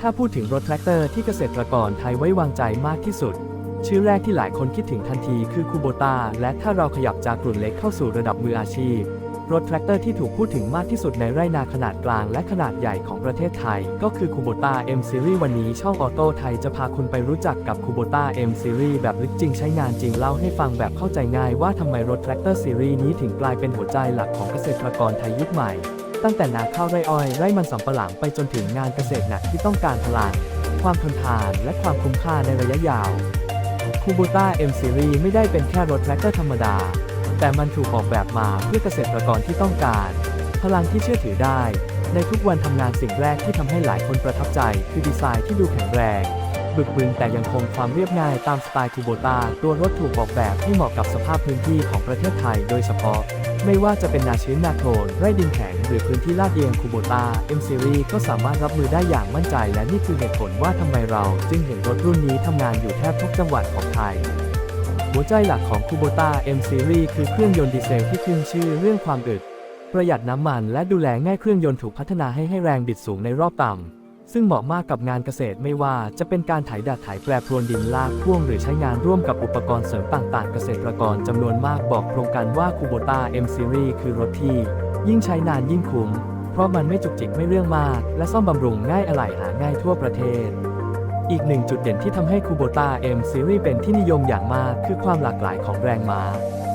ถ้าพูดถึงรถแทรกเตอร์ที่เกษตรกรไทยไว้วางใจมากที่สุด ชื่อแรกที่หลายคนคิดถึงทันทีคือคูโบตาและถ้าเราขยับจากกลุ่นเล็กเข้าสู่ระดับมืออาชีพ รถแทรกเตอร์ที่ถูกพูดถึงมากที่สุดในไร่นาขนาดกลางและขนาดใหญ่ของประเทศไทย ก็คือคูโบตา M Series วันนี้ช่องออโต้ไทยจะพาคุณไปรู้จักกับคูโบตา M Series แบบลึกจริงใช้งานจริงเล่าให้ฟังแบบเข้าใจง่ายว่าทำไมรถแทรกเตอร์ซีรีส์นี้ถึงกลายเป็นหัวใจหลักของเกษตรกรไทยยุคใหม่ ตั้งแต่นาข้าวไร่อ้อยไร่มันสำปะหลังไปจนถึงงานเกษตรหนักที่ต้องการพลังความทนทานและความคุ้มค่าในระยะยาวคูโบต้า M Series ไม่ได้เป็นแค่รถแทรกเตอร์ธรรมดา แต่มันถูกออกแบบมาเพื่อเกษตรกรที่ต้องการ พลังที่เชื่อถือได้ ในทุกวันทำงานสิ่งแรกที่ทำให้หลายคนประทับใจ คือดีไซน์ที่ดูแข็งแรง บึกบึนแต่ยังคงความเรียบง่ายตามสไตล์คูโบต้าตัวรถถูกออกแบบให้เหมาะกับสภาพพื้นที่ของประเทศไทยโดยเฉพาะ ไม่ว่าจะเป็นนาชื้นนาโคลนไร่ดินแข็ง หรือพื้นที่ลาดเอียงคูโบต้า M Series ก็สามารถรับมือได้อย่างมั่นใจ และนี่คือเหตุผลว่าทำไมเรา จึงเห็นรถรุ่นนี้ทำงานอยู่แทบทุกจังหวัดของไทย หัวใจหลักของคูโบต้า M Series คือเครื่องยนต์ดีเซลที่ขึ้นชื่อเรื่องความอึด ประหยัดน้ำมันและดูแลง่ายเครื่องยนต์ถูกพัฒนาให้ให้แรงบิดสูงในรอบต่ำ ซึ่งเหมาะมากกับงานเกษตรไม่ว่าจะเป็นการไถดัดไถแปรพรวนดินลากพ่วง หรือใช้งานร่วมกับอุปกรณ์เสริมต่างๆ เกษตรกรจำนวนมากบอกตรงกันว่าคูโบต้า M Series คือรถที่ ยิ่งใช้นานยิ่งคุ้ม เพราะมันไม่จุกจิกไม่เรื่องมาก และซ่อมบำรุงง่ายอะไหล่หาง่ายทั่วประเทศ อีกหนึ่งจุดเด่นที่ทำให้คูโบต้า M Series เป็นที่นิยมอย่างมาก คือความหลากหลายของแรงม้า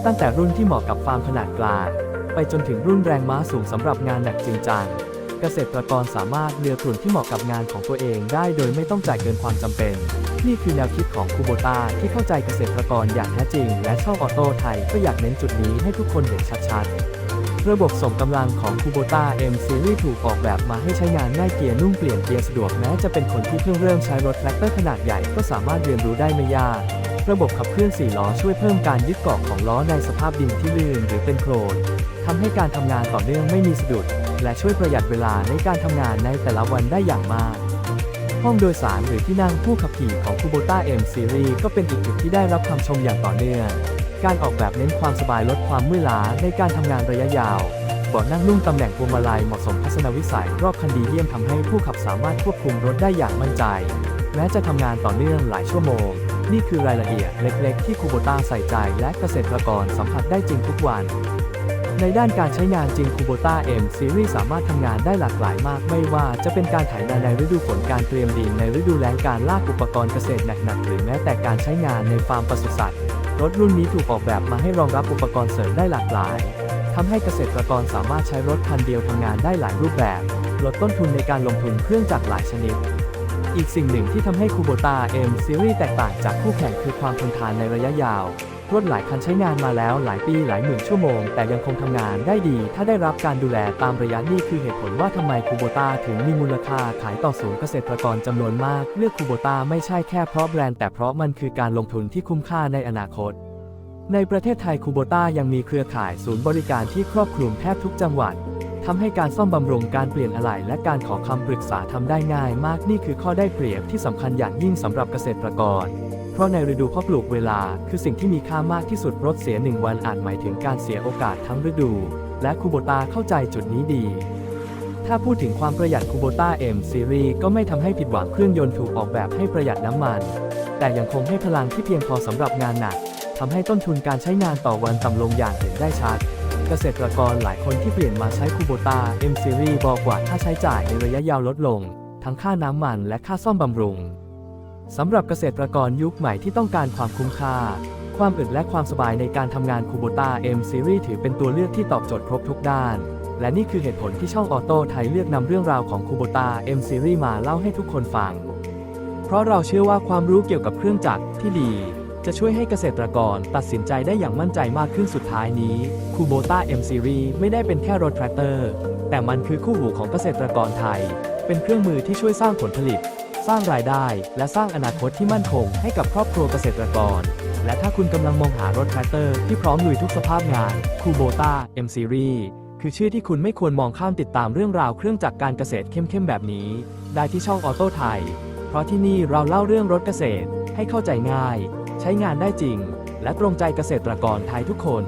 ตั้งแต่รุ่นที่เหมาะกับฟาร์มขนาดกลางไปจนถึงรุ่นแรงม้าสูงสำหรับงานหนักจริงจัง เกษตรกรสามารถเลือกกลุ่นที่เหมาะกับงานของตัวเองได้โดยไม่ต้องจ่ายเกินความจำเป็น นี่คือแนวคิดของคูโบต้าที่เข้าใจเกษตรกรอย่างแท้จริง และช่องออโต้ไทยก็อยากเน้นจุดนี้ให้ทุกคนเห็นชัดๆระบบส่งกำลังของคูโบตา M Series ถูกออกแบบมาให้ใช้งานง่ายเกียร์นุ่มเปลี่ยนเกียร์สะดวกแม้จะเป็นคนที่เพิ่งเริ่มใช้รถแทรกเตอร์ขนาดใหญ่ก็สามารถเรียนรู้ได้ไม่ยาก ระบบขับเคลื่อน4ล้อช่วยเพิ่มการยึดเกาะของล้อในสภาพดินที่ลื่นหรือเป็นโคลนทำให้การทำงานต่อเนื่องไม่มีสะดุด และช่วยประหยัดเวลาในการทำงานในแต่ละวันได้อย่างมาก ห้องโดยสารหรือที่นั่งผู้ขับขี่ของ Kubota M Series ก็เป็นอีกจุดที่ได้รับคำชมอย่างต่อเนื่อง การออกแบบเน้นความสบายลดความเมื่อยล้าในการทำงานระยะยาวเบาะนั่งนุ่มตำแหน่งพวงมาลัยเหมาะสมทัศนวิสัย รอบคันดีเยี่ยมทำให้ผู้ขับสามารถควบคุมรถได้อย่างมั่นใจ แม้จะทำงานต่อเนื่องหลายชั่วโมง นี่คือรายละเอียดเล็ก ๆ ที่คูโบต้าใส่ใจและเกษตรกรสัมผัสได้จริงทุกวัน ในด้านการใช้งานจริงคูโบต้า M Series สามารถทำงานได้หลากหลายมาก ไม่ว่าจะเป็นการไถนาในฤดูฝนการเตรียมดินในฤดูแล้งการลากอุปกรณ์เกษตรหนักๆหรือแม้แต่การใช้งานในฟาร์มปศุสัตว์ รถรุ่นนี้ถูกออกแบบมาให้รองรับอุปกรณ์เสริมได้หลากหลายทำให้เกษตรกรสามารถใช้รถคันเดียวทำงานได้หลายรูปแบบ ลดต้นทุนในการลงทุนเครื่องจักรหลายชนิด อีกสิ่งหนึ่งที่ทำให้คูโบต้า M Series แตกต่างจากคู่แข่งคือความทนทานในระยะยาว รถหลายคันใช้งานมาแล้วหลายปีหลายหมื่นชั่วโมง แต่ยังคงทำงานได้ดี ถ้าได้รับการดูแลตามระยะนี่คือเหตุผลว่าทำไมคูโบต้าถึงมีมูลค่าขายต่อสูงเกษตรกรจำนวนมาก เลือกคูโบต้าไม่ใช่แค่เพราะแบรนด์แต่เพราะมันคือการลงทุนที่คุ้มค่าในอนาคตในประเทศไทยคูโบต้ายังมีเครือข่ายศูนย์บริการที่ครอบคลุมแทบทุกจังหวัดทำให้การซ่อมบำรุงการเปลี่ยนอะไหล่และการขอคำปรึกษาทำได้ง่ายมากนี่คือข้อได้เปรียบที่สำคัญอย่างยิ่งสำหรับเกษตรกร เพราะในฤดูเพาะปลูกเวลาคือสิ่งที่มีค่ามากที่สุดรถเสียหนึ่งวันอาจหมายถึงการเสียโอกาสทั้งฤดู และคูโบตาเข้าใจจุดนี้ดี ถ้าพูดถึงความประหยัดคูโบต้า M Series ก็ไม่ทำให้ผิดหวังเครื่องยนต์ถูกออกแบบให้ประหยัดน้ำมัน แต่ยังคงให้พลังที่เพียงพอสำหรับงานหนักทำให้ต้นทุนการใช้งานต่อวันต่ำลงอย่างเห็นได้ชัดเกษตรกรหลายคนที่เปลี่ยนมาใช้คูโบตา M Series บอกว่าค่าใช้จ่ายในระยะยาวลดลง ทั้งค่าน้ำมันและค่าซ่อมบำรุง สำหรับเกษตรกรยุคใหม่ที่ต้องการความคุ้มค่า ความอึดและความสบายในการทำงานคูโบต้า M Series ถือเป็นตัวเลือกที่ตอบโจทย์ครบทุกด้าน และนี่คือเหตุผลที่ช่องออโต้ไทยเลือกนำเรื่องราวของคูโบต้า M Series มาเล่าให้ทุกคนฟัง เพราะเราเชื่อว่าความรู้เกี่ยวกับเครื่องจักรที่ดี จะช่วยให้เกษตรกรตัดสินใจได้อย่างมั่นใจมากขึ้นสุดท้ายนี้คูโบต้า M Series ไม่ได้เป็นแค่รถแทรกเตอร์ แต่มันคือคู่หูของเกษตรกรไทย เป็นเครื่องมือที่ช่วยสร้างผลผลิต สร้างรายได้ และสร้างอนาคตที่มั่นคงให้กับครอบครัวเกษตรกร และถ้าคุณกำลังมองหารถแทรกเตอร์ที่พร้อมลุยทุกสภาพงานคูโบต้า M Series คือชื่อที่คุณไม่ควรมองข้ามติดตามเรื่องราวเครื่องจักรการเกษตรเข้มๆแบบนี้ ได้ที่ช่องออโต้ไทย เพราะที่นี่เราเล่าเรื่องรถเกษตรให้เข้าใจง่าย ใช้งานได้จริง และตรงใจเกษตรกรไทยทุกคน